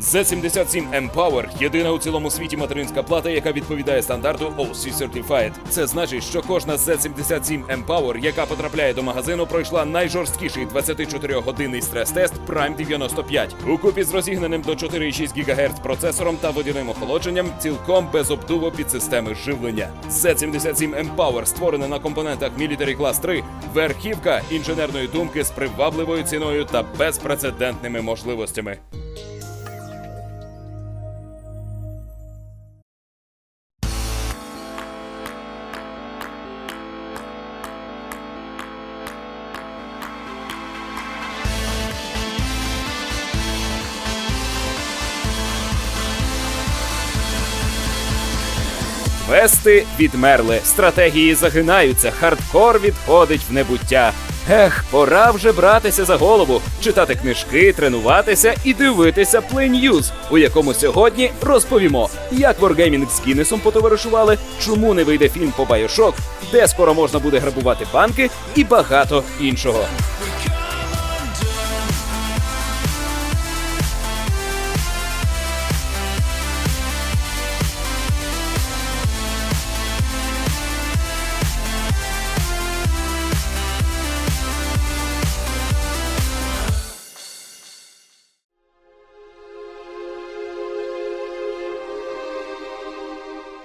Z77 Empower – єдина у цілому світі материнська плата, яка відповідає стандарту OC Certified. Це значить, що кожна Z77 Empower, яка потрапляє до магазину, пройшла найжорсткіший 24-годинний стрес-тест Prime 95. Укупі з розігнаним до 4,6 ГГц процесором та водяним охолодженням, цілком без обдуву під системи живлення. Z77 Empower створена на компонентах Military Class 3, верхівка інженерної думки з привабливою ціною та безпрецедентними можливостями. Вести відмерли, стратегії загинаються, хардкор відходить в небуття. Ех, пора вже братися за голову, читати книжки, тренуватися і дивитися Play News, у якому сьогодні розповімо, як Wargaming з Гіннесом потоваришували, чому не вийде фільм по Bioshock, де скоро можна буде грабувати банки і багато іншого.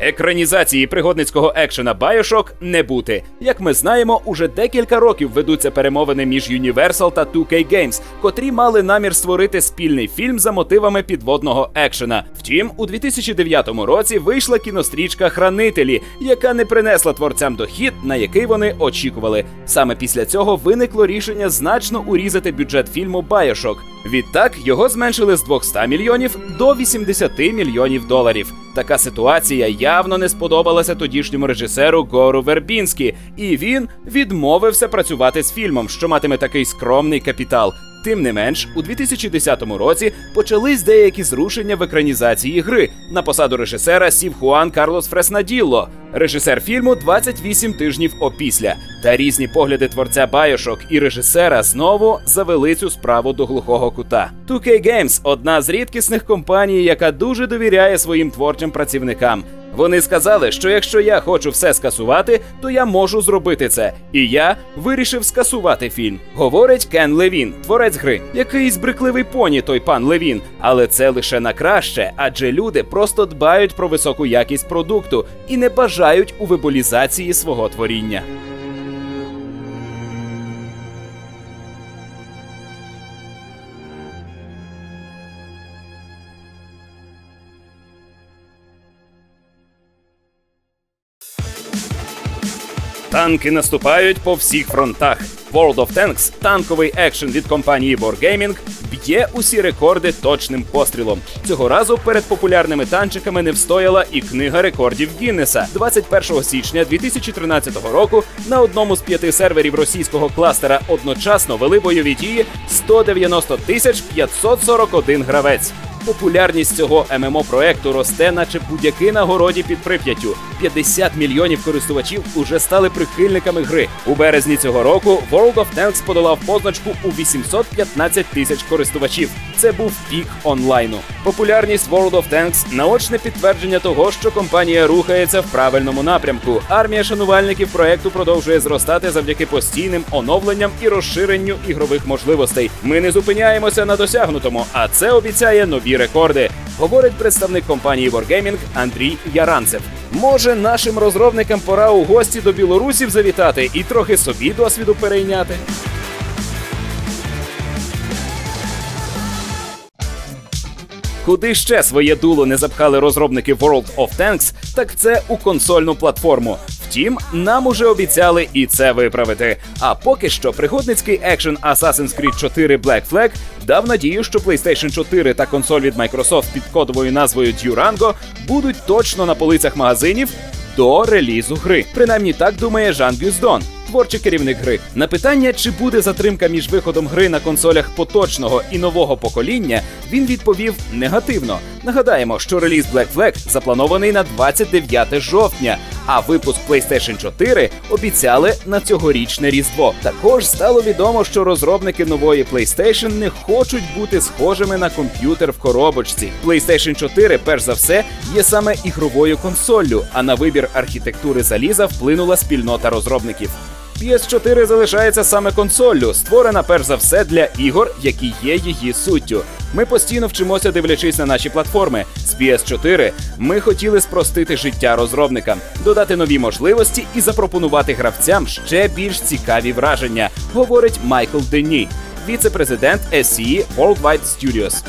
Екранізації пригодницького екшена Bioshock не бути. Як ми знаємо, уже декілька років ведуться перемовини між Universal та 2K Games, котрі мали намір створити спільний фільм за мотивами підводного екшена. Втім, у 2009 році вийшла кінострічка Хранителі, яка не принесла творцям дохід, на який вони очікували. Саме після цього виникло рішення значно урізати бюджет фільму Bioshock. Відтак його зменшили з 200 мільйонів до 80 мільйонів доларів. Така ситуація явно не сподобалася тодішньому режисеру Гору Вербінські, і він відмовився працювати з фільмом, що матиме такий скромний капітал. Тим не менш, у 2010 році почались деякі зрушення в екранізації гри. На посаду режисера сів Хуан Карлос Фреснаділло, режисер фільму 28 тижнів опісля. Та різні погляди творця Bioshock і режисера знову завели цю справу до глухого кута. 2K Games – одна з рідкісних компаній, яка дуже довіряє своїм творчим працівникам. Вони сказали, що якщо я хочу все скасувати, то я можу зробити це. І я вирішив скасувати фільм. Говорить Кен Левін, творець гри. Якийсь брикливий поні той пан Левін, але це лише на краще, адже люди просто дбають про високу якість продукту і не бажають у виболізації свого творіння. Танки наступають по всіх фронтах. World of Tanks, танковий екшен від компанії Wargaming, б'є усі рекорди точним пострілом. Цього разу перед популярними танчиками не встояла і книга рекордів Гіннеса. 21 січня 2013 року на одному з п'яти серверів російського кластера одночасно вели бойові дії 190 тисяч 541 гравець. Популярність цього ММО проекту росте, наче будь-який на городі під Прип'яттю. 50 мільйонів користувачів уже стали прихильниками гри. У березні цього року World of Tanks подолав позначку у 815 тисяч користувачів. Це був пік онлайну. Популярність World of Tanks – наочне підтвердження того, що компанія рухається в правильному напрямку. Армія шанувальників проекту продовжує зростати завдяки постійним оновленням і розширенню ігрових можливостей. Ми не зупиняємося на досягнутому, а це обіцяє нові рекорди. Говорить представник компанії Wargaming Андрій Яранцев. Може, нашим розробникам пора у гості до білорусів завітати і трохи собі досвіду перейняти. Куди ще своє дуло не запхали розробники World of Tanks, так це у консольну платформу. Втім, нам уже обіцяли і це виправити. А поки що пригодницький екшен Assassin's Creed 4 Black Flag дав надію, що PlayStation 4 та консоль від Microsoft під кодовою назвою Durango будуть точно на полицях магазинів до релізу гри. Принаймні так думає Жан Гюздон. Творчий керівник гри на питання, чи буде затримка між виходом гри на консолях поточного і нового покоління, він відповів негативно. Нагадаємо, що реліз Black Flag запланований на 29 жовтня, А випуск PlayStation 4 обіцяли на цьогорічне різдво. Також стало відомо, що розробники нової PlayStation не хочуть бути схожими на комп'ютер в коробочці. PlayStation 4, перш за все, є саме ігровою консоллю, а на вибір архітектури заліза вплинула спільнота розробників. PS4 залишається саме консоллю, створена перш за все для ігор, які є її суттю. Ми постійно вчимося, дивлячись на наші платформи. З PS4 ми хотіли спростити життя розробникам, додати нові можливості і запропонувати гравцям ще більш цікаві враження, говорить Майкл Дені, віце-президент SCE Worldwide Studios.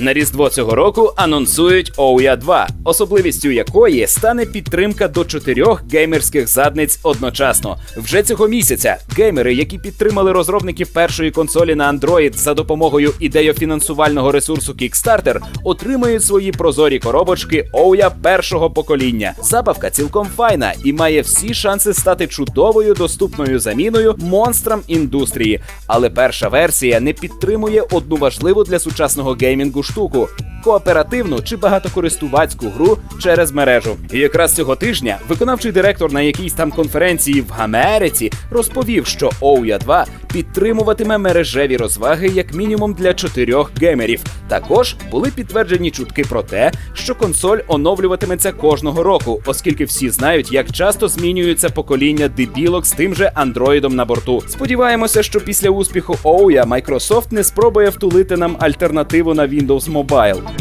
На різдво цього року анонсують Ouya 2, особливістю якої стане підтримка до чотирьох геймерських задниць одночасно. Вже цього місяця геймери, які підтримали розробників першої консолі на Android за допомогою ідеофінансувального ресурсу Kickstarter, отримають свої прозорі коробочки Ouya першого покоління. Забавка цілком файна і має всі шанси стати чудовою доступною заміною монстрам індустрії. Але перша версія не підтримує одну важливу для сучасного геймінгу штуку. Кооперативну чи багатокористувацьку гру через мережу. І якраз цього тижня виконавчий директор на якійсь там конференції в Америці розповів, що Ouya 2 підтримуватиме мережеві розваги як мінімум для чотирьох геймерів. Також були підтверджені чутки про те, що консоль оновлюватиметься кожного року, оскільки всі знають, як часто змінюються покоління дебілок з тим же андроїдом на борту. Сподіваємося, що після успіху Ouya Microsoft не спробує втулити нам альтернативу на Windows Mobile.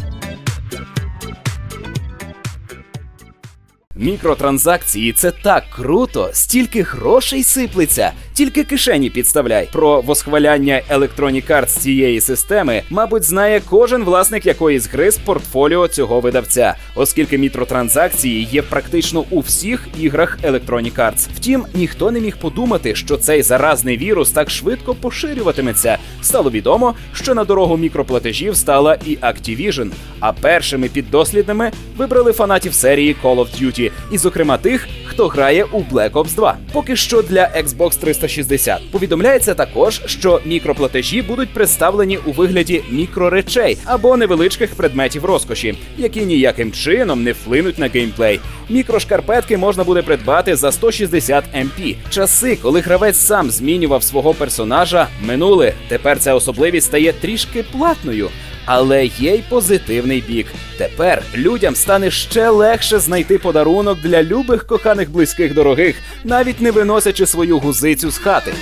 Мікротранзакції це так круто, стільки грошей сиплеться, тільки кишені підставляй. Про восхваляння Electronic Arts цієї системи, мабуть, знає кожен власник якоїсь гри з портфоліо цього видавця, оскільки мікротранзакції є практично у всіх іграх Electronic Arts. Втім, ніхто не міг подумати, що цей заразний вірус так швидко поширюватиметься. Стало відомо, що на дорогу мікроплатежів стала і Activision, а першими піддослідними вибрали фанатів серії Call of Duty, і, зокрема, тих, хто грає у Black Ops 2. Поки що для Xbox 360. Повідомляється також, що мікроплатежі будуть представлені у вигляді мікроречей або невеличких предметів розкоші, які ніяким чином не вплинуть на геймплей. Мікрошкарпетки можна буде придбати за 160 MP. Часи, коли гравець сам змінював свого персонажа, минули. Тепер ця особливість стає трішки платною. Але є й позитивний бік. Тепер людям стане ще легше знайти подарунок для любих коханих близьких дорогих, навіть не виносячи свою гузицю з хати.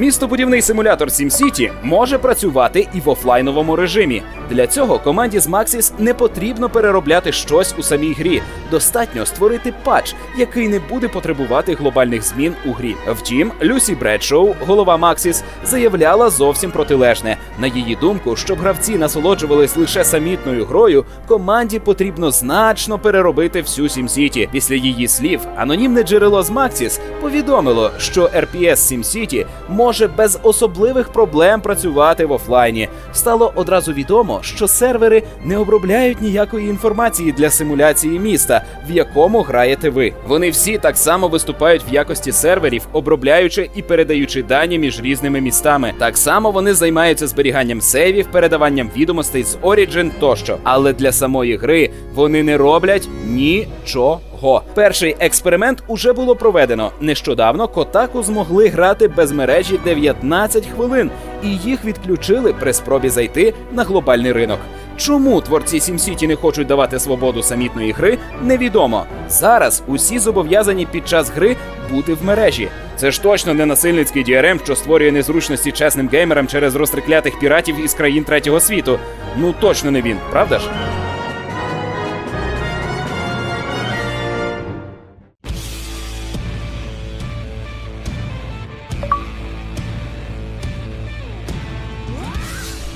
Містобудівний симулятор SimCity може працювати і в офлайновому режимі. Для цього команді з Maxis не потрібно переробляти щось у самій грі. Достатньо створити патч, який не буде потребувати глобальних змін у грі. Втім, Люсі Бредшоу, голова Maxis, заявляла зовсім протилежне. На її думку, щоб гравці насолоджувались лише самітною грою, команді потрібно значно переробити всю SimCity. Після її слів, анонімне джерело з Maxis повідомило, що RPS SimCity може без особливих проблем працювати в офлайні. Стало одразу відомо, що сервери не обробляють ніякої інформації для симуляції міста, в якому граєте ви. Вони всі так само виступають в якості серверів, обробляючи і передаючи дані між різними містами. Так само вони займаються зберіганням сейвів, передаванням відомостей з Origin тощо. Але для самої гри вони не роблять нічого. Го. Перший експеримент уже було проведено. Нещодавно Котаку змогли грати без мережі 19 хвилин, і їх відключили при спробі зайти на глобальний ринок. Чому творці SimCity не хочуть давати свободу самітної гри, невідомо. Зараз усі зобов'язані під час гри бути в мережі. Це ж точно не насильницький DRM, що створює незручності чесним геймерам через розтриклятих піратів із країн третього світу. Ну точно не він, правда ж?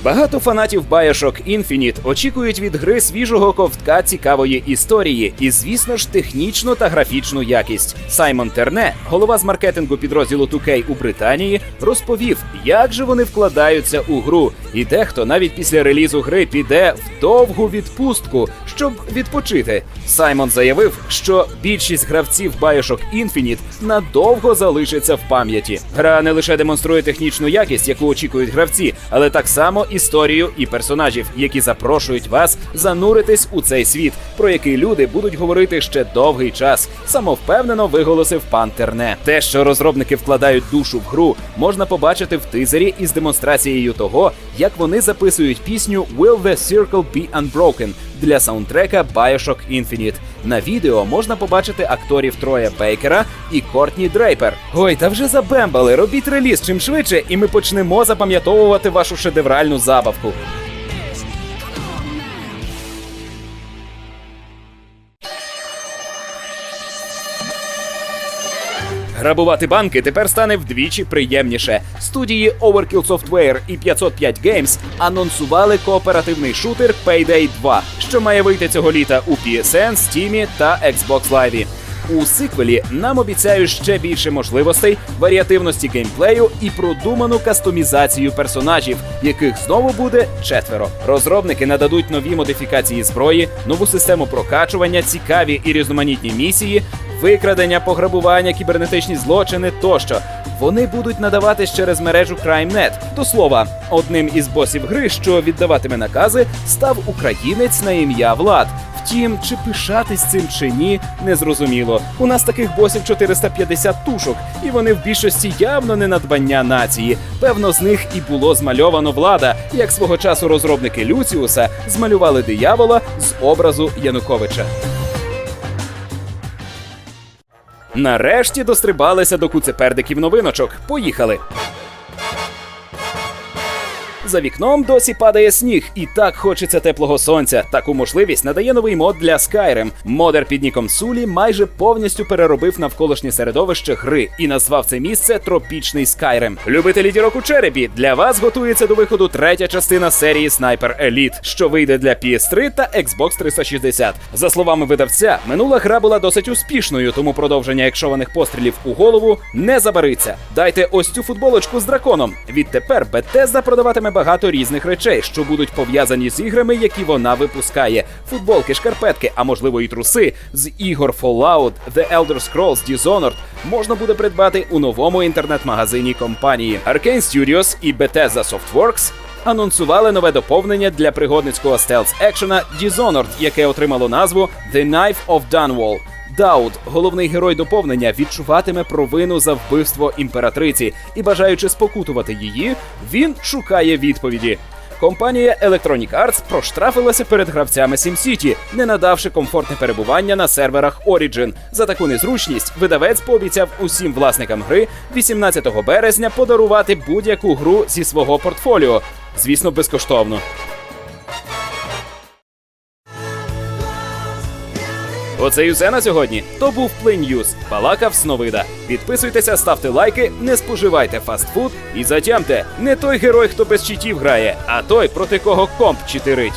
Багато фанатів Bioshock Infinite очікують від гри свіжого ковтка цікавої історії і, звісно ж, технічну та графічну якість. Саймон Терне, голова з маркетингу підрозділу 2K у Британії, розповів, як же вони вкладаються у гру І дехто навіть після релізу гри піде в довгу відпустку, щоб відпочити. Саймон заявив, що більшість гравців Bioshock Infinite надовго залишиться в пам'яті. Гра не лише демонструє технічну якість, яку очікують гравці, але так само історію і персонажів, які запрошують вас зануритись у цей світ, про який люди будуть говорити ще довгий час. Самовпевнено виголосив пан Терне. Те, що розробники вкладають душу в гру, можна побачити в тизері із демонстрацією того, як вони записують пісню Will the Circle Be Unbroken для саундтрека Bioshock Infinite. На відео можна побачити акторів Троя Бейкера і Кортні Дрейпер. Ой, та вже забембали, робіть реліз чим швидше, і ми почнемо запам'ятовувати вашу шедевральну забавку. Грабувати банки тепер стане вдвічі приємніше. Студії Overkill Software і 505 Games анонсували кооперативний шутер Payday 2, що має вийти цього літа у PSN, Steam та Xbox Live. У сиквелі нам обіцяють ще більше можливостей, варіативності геймплею і продуману кастомізацію персонажів, яких знову буде четверо. Розробники нададуть нові модифікації зброї, нову систему прокачування, цікаві і різноманітні місії, викрадення, пограбування, кібернетичні злочини тощо. Вони будуть надаватись через мережу CrimeNet. До слова, одним із босів гри, що віддаватиме накази, став українець на ім'я Влад. Втім, чи пишатись цим чи ні, незрозуміло. У нас таких босів 450 тушок, і вони в більшості явно не надбання нації. Певно, з них і було змальовано влада, як свого часу розробники Люціуса змалювали диявола з образу Януковича. Нарешті дострибалися до куцепердиків новиночок. Поїхали. За вікном досі падає сніг, і так хочеться теплого сонця. Таку можливість надає новий мод для Skyrim. Модер під ніком Сулі майже повністю переробив навколишнє середовище гри і назвав це місце Тропічний Skyrim. Любителі дірок у черепі для вас готується до виходу третя частина серії Sniper Elite, що вийде для PS3 та Xbox 360. За словами видавця, минула гра була досить успішною, тому продовження екшованих пострілів у голову не забариться. Дайте ось цю футболочку з драконом. Відтепер Bethesda продаватиме багато різних речей, що будуть пов'язані з іграми, які вона випускає: футболки, шкарпетки, а можливо і труси з ігор Fallout, The Elder Scrolls Dishonored можна буде придбати у новому інтернет-магазині компанії Arkane Studios і Bethesda Softworks Анонсували нове доповнення для пригодницького стелс екшена Dishonored, яке отримало назву The Knife of Dunwall. Дауд, головний герой доповнення, відчуватиме провину за вбивство імператриці, і бажаючи спокутувати її, він шукає відповіді. Компанія Electronic Arts проштрафилася перед гравцями SimCity, не надавши комфортне перебування на серверах Origin. За таку незручність видавець пообіцяв усім власникам гри 18 березня подарувати будь-яку гру зі свого портфоліо. Звісно, безкоштовно. Оце і все на сьогодні. То був Play News. Балакав Сновида. Підписуйтеся, ставте лайки, не споживайте фастфуд і затямте. Не той герой, хто без читів грає, а той, проти кого комп читерить.